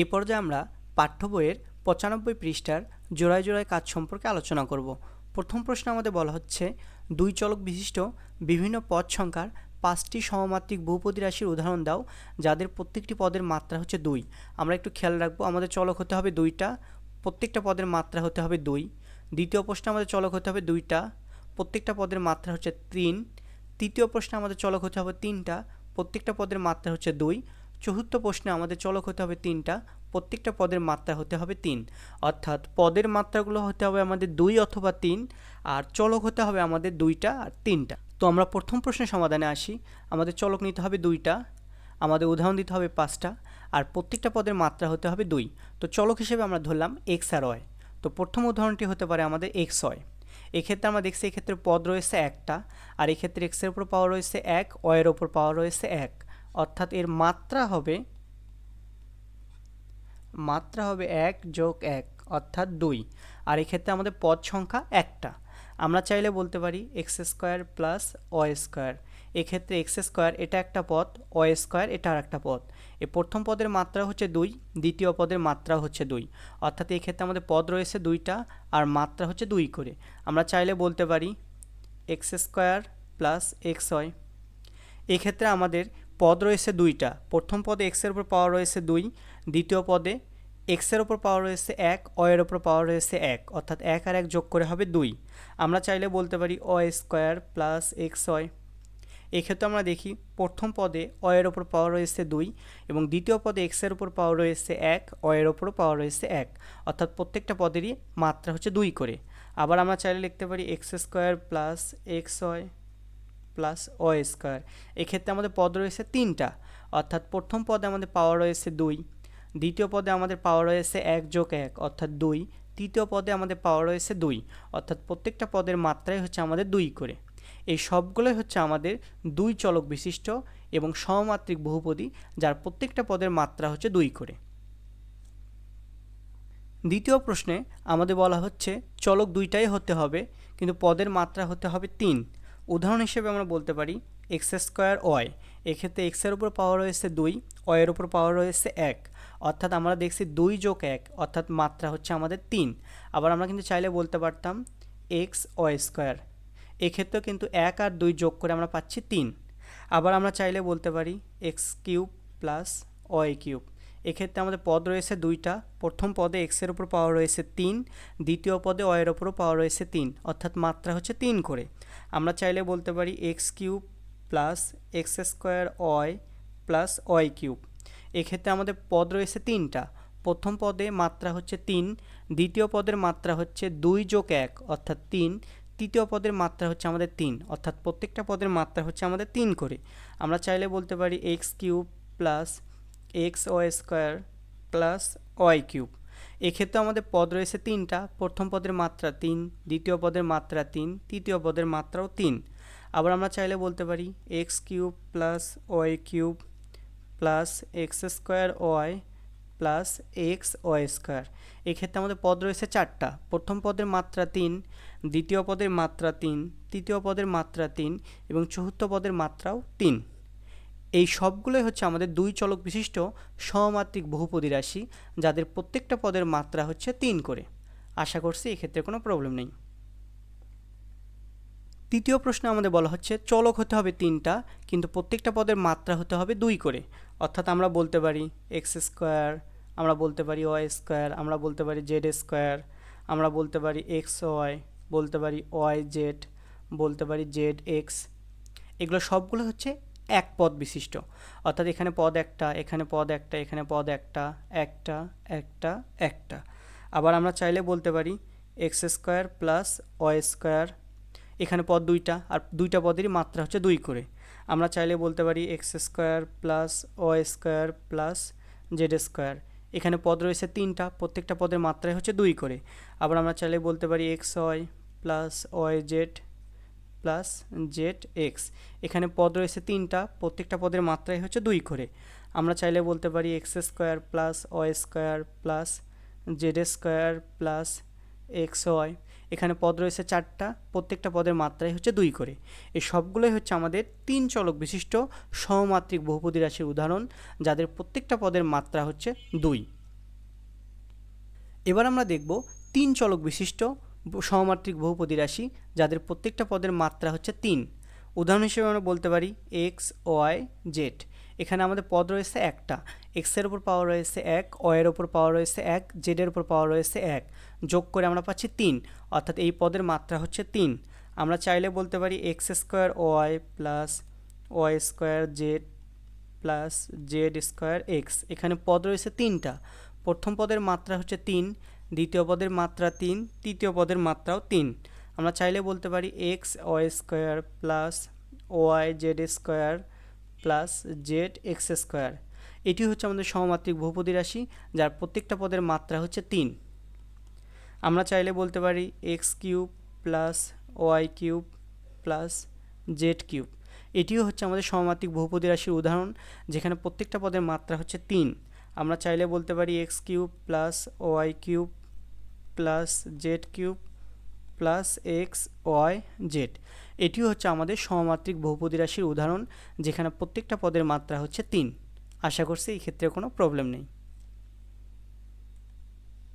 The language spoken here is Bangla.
এই পর্যায়ে আমরা পাঠ্য বইয়ের পঁচানব্বই পৃষ্ঠার জোড়ায় জোড়ায় কাজ সম্পর্কে আলোচনা করব। প্রথম প্রশ্ন আমাদের বলা হচ্ছে, দুই চলক বিশিষ্ট বিভিন্ন পদ সংখ্যার পাঁচটি সমমাত্রিক বহুপদী রাশির উদাহরণ দাও, যাদের প্রত্যেকটি পদের মাত্রা হচ্ছে দুই। আমরা একটু খেয়াল রাখব, আমাদের চলক হতে হবে দুইটা, প্রত্যেকটা পদের মাত্রা হতে হবে দুই। দ্বিতীয় প্রশ্নে আমাদের চলক হতে হবে দুইটা, প্রত্যেকটা পদের মাত্রা হচ্ছে তিন। তৃতীয় প্রশ্নে আমাদের চলক হতে হবে তিনটা, প্রত্যেকটা পদের মাত্রা হচ্ছে দুই। চতুর্থ প্রশ্নে আমাদের চলক হতে হবে তিনটা, প্রত্যেকটা পদের মাত্রা হতে হবে তিন। অর্থাৎ পদের মাত্রাগুলো হতে হবে আমাদের দুই অথবা তিন, আর চলক হতে হবে আমাদের দুইটা আর তিনটা। তো আমরা প্রথম প্রশ্নের সমাধানে আসি। আমাদের চলক নিতে হবে দুইটা, আমাদের উদাহরণ দিতে হবে পাঁচটা, আর প্রত্যেকটা পদের মাত্রা হতে হবে দুই। তো চলক হিসেবে আমরা ধরলাম এক্স আর ওয়াই। তো প্রথম উদাহরণটি হতে পারে আমাদের এক্স হয় এক্ষেত্রে আমরা দেখছি এক্ষেত্রে পদ রয়েছে একটা, আর এক্ষেত্রে এক্সের উপর পাওয়ার রয়েছে এক ওয়ের ওপর পাওয়ার রয়েছে এক। অর্থাৎ এর মাত্রা হবে মাত্রা হবে এক যোগ এক, অর্থাৎ দুই। আর এক্ষেত্রে আমাদের পদ সংখ্যা একটা। আমরা চাইলে বলতে পারি x square plus y square এক্ষেত্রে এক্স স্কোয়ার এটা একটা পদ ওয়াই স্কোয়ার এটা আর একটা পদ। এই প্রথম পদের মাত্রা হচ্ছে দুই, দ্বিতীয় পদের মাত্রা হচ্ছে দুই। অর্থাৎ এই ক্ষেত্রে আমাদের পদ রয়েছে দুইটা, আর মাত্রা হচ্ছে দুই করে। আমরা চাইলে বলতে পারি x square plus x y এক্ষেত্রে আমাদের পদ রয়েছে দুইটা। প্রথম পদে এক্সের উপর পাওয়ার রয়েছে দুই, দ্বিতীয় পদে এক্সের ওপর পাওয়ার রয়েছে এক অয়ের ওপর পাওয়ার রয়েছে এক, অর্থাৎ এক আর এক যোগ করে হবে দুই। আমরা চাইলে বলতে পারি অ স্কোয়ার প্লাস এক্স অয় এক্ষেত্রে আমরা দেখি প্রথম পদে অয়ের ওপর পাওয়ার রয়েছে দুই এবং দ্বিতীয় পদে এক্সের ওপর পাওয়ার রয়েছে এক অয়ের ওপরও পাওয়ার রয়েছে এক। অর্থাৎ প্রত্যেকটা পদেরই মাত্রা হচ্ছে দুই করে। আবার আমরা চাইলে লিখতে পারি x square plus x y plus o square এক্ষেত্রে আমাদের পদ রয়েছে তিনটা। অর্থাৎ প্রথম পদে আমাদের পাওয়ার রয়েছে দুই, দ্বিতীয় পদে আমাদের পাওয়ার রয়েছে এক যোগ এক, অর্থাৎ দুই, তৃতীয় পদে আমাদের পাওয়ার রয়েছে দুই। অর্থাৎ প্রত্যেকটা পদের মাত্রাই হচ্ছে আমাদের দুই করে। এই সবগুলোই হচ্ছে আমাদের দুই চলক বিশিষ্ট এবং সমমাত্রিক বহুপদী, যার প্রত্যেকটা পদের মাত্রা হচ্ছে দুই করে। দ্বিতীয় প্রশ্নে আমাদের বলা হচ্ছে চলক দুইটাই হতে হবে, কিন্তু পদের মাত্রা হতে হবে তিন। উদাহরণ হিসেবে আমরা বলতে পারি এক্স স্কোয়ার ওয়াই এক্ষেত্রে এক্সের উপর পাওয়ার রয়েছে দুই ওয়ের উপর পাওয়ার রয়েছে এক। অর্থাৎ আমরা দেখছি দুই যোগ এক, অর্থাৎ মাত্রা হচ্ছে আমাদের তিন। আবার আমরা কিন্তু চাইলে বলতে পারতাম এক্স ওয়াই স্কোয়ার। এক্ষেত্রেও কিন্তু এক আর দুই যোগ করে আমরা পাচ্ছি তিন। আবার আমরা চাইলে বলতে পারি x cube plus y cube এক্ষেত্রে আমাদের পদ রয়েছে দুইটা। প্রথম পদে এক্সের উপর পাওয়ার রয়েছে তিন, দ্বিতীয় পদে ওয়ের ওপরও পাওয়ার রয়েছে তিন, অর্থাৎ মাত্রা হচ্ছে তিন করে। আমরা চাইলে বলতে পারি x cube plus x square y plus y cube. এক্ষেত্রে আমাদের পদ রয়েছে তিনটা। প্রথম পদে মাত্রা হচ্ছে তিন, দ্বিতীয় পদের মাত্রা হচ্ছে দুই যোগ এক, অর্থাৎ তিন, তৃতীয় পদের মাত্রা হচ্ছে আমাদের তিন, অর্থাৎ প্রত্যেকটা পদের মাত্রা হচ্ছে আমাদের তিন করে। আমরা চাইলে বলতে পারি x cube plus x y square plus y cube. এক্ষেত্রে আমাদের পদ রয়েছে তিনটা। প্রথম পদের মাত্রা তিন, দ্বিতীয় পদের মাত্রা তিন, তৃতীয় পদের মাত্রাও তিন। আবার আমরা চাইলে বলতে পারি x cube plus y cube plus x square y plus x y square. এক্ষেত্রে আমাদের পদ রয়েছে চারটা। প্রথম পদের মাত্রা তিন, দ্বিতীয় পদের মাত্রা তিন, তৃতীয় পদের মাত্রা তিন এবং চতুর্থ পদের মাত্রাও তিন। এই সবগুলোই হচ্ছে আমাদের দুই চলক বিশিষ্ট সমমাত্রিক বহুপদী রাশি, যাদের প্রত্যেকটা পদের মাত্রা হচ্ছে তিন করে। আশা করছি এক্ষেত্রে কোনো প্রবলেম নেই। তৃতীয় প্রশ্নে আমাদের বলা হচ্ছে, চলক হতে হবে তিনটা, কিন্তু প্রত্যেকটা পদের মাত্রা হতে হবে দুই করে। অর্থাৎ আমরা বলতে পারি এক্স স্কোয়ার, আমরা বলতে পারি ওয়াই স্কোয়ার, আমরা বলতে পারি জেড স্কোয়ার, আমরা বলতে পারি এক্স ওয়াই, বলতে পারি ওয়াই জেড, বলতে পারি জেড এক্স। এগুলো সবগুলো হচ্ছে এক পদ বিশিষ্ট। অর্থাৎ এখানে পদ একটা, এখানে পদ একটা, এখানে পদ একটা একটা একটা একটা। আবার আমরা চাইলে বলতে পারি x square plus y square. এখানে পদ দুইটা, আর দুইটা পদেরই মাত্রা হচ্ছে দুই করে। আমরা চাইলে বলতে পারি x square plus y square plus z square. এখানে পদ রয়েছে তিনটা, প্রত্যেকটা পদের মাত্রাই হচ্ছে দুই করে। আবার আমরা চাইলে বলতে পারি x y plus y z plus z x এখানে পদ রয়েছে তিনটা, প্রত্যেকটা পদের মাত্রাই হচ্ছে দুই করে। আমরা চাইলে বলতে পারি x square plus y square plus z square plus x y এখানে পদ রয়েছে চারটা, প্রত্যেকটা পদের মাত্রাই হচ্ছে দুই করে। এই সবগুলোই হচ্ছে আমাদের তিন চলক বিশিষ্ট সমমাত্রিক বহুপদী রাশির উদাহরণ, যাদের প্রত্যেকটা পদের মাত্রা হচ্ছে দুই। এবার আমরা দেখব তিন চলক বিশিষ্ট সমমাত্রিক বহুপদী রাশি, যাদের প্রত্যেকটা পদের মাত্রা হচ্ছে তিন। উদাহরণ হিসেবে আমরা বলতে পারি এক্স ওয়াই জেড এখানে আমাদের পদ রয়েছে একটা। এক্সের ওপর পাওয়ার রয়েছে এক ওয়ের ওপর পাওয়ার রয়েছে এক জেডের ওপর পাওয়ার রয়েছে এক। যোগ করে আমরা পাচ্ছি তিন, অর্থাৎ এই পদের মাত্রা হচ্ছে তিন। আমরা চাইলে বলতে পারি x square y plus y square z plus z square x এখানে পদ রয়েছে তিনটা। প্রথম পদের মাত্রা হচ্ছে তিন দ্বিতীয় পদের মাত্রা তিন, তৃতীয় পদের মাত্রাও তিন। আমরা চাইলে বলতে পারি x y square plus y z square plus z x square এটি হচ্ছে আমাদের সমমাত্রিক বহুপদী রাশি, যার প্রত্যেকটা পদের মাত্রা হচ্ছে তিন। আমরা চাইলে বলতে পারি x cube plus y cube plus z cube এটিও হচ্ছে আমাদের সমমাত্রিক বহুপদী রাশির উদাহরণ, যেখানে প্রত্যেকটা পদের মাত্রা হচ্ছে তিন। আমরা চাইলে বলতে পারি x cube plus y cube plus z cube plus x y z এটিও হচ্ছে আমাদের সমমাত্রিক বহুপদী রাশির উদাহরণ, যেখানে প্রত্যেকটা পদের মাত্রা হচ্ছে তিন। আশা করছি এই ক্ষেত্রে কোনো প্রবলেম নেই।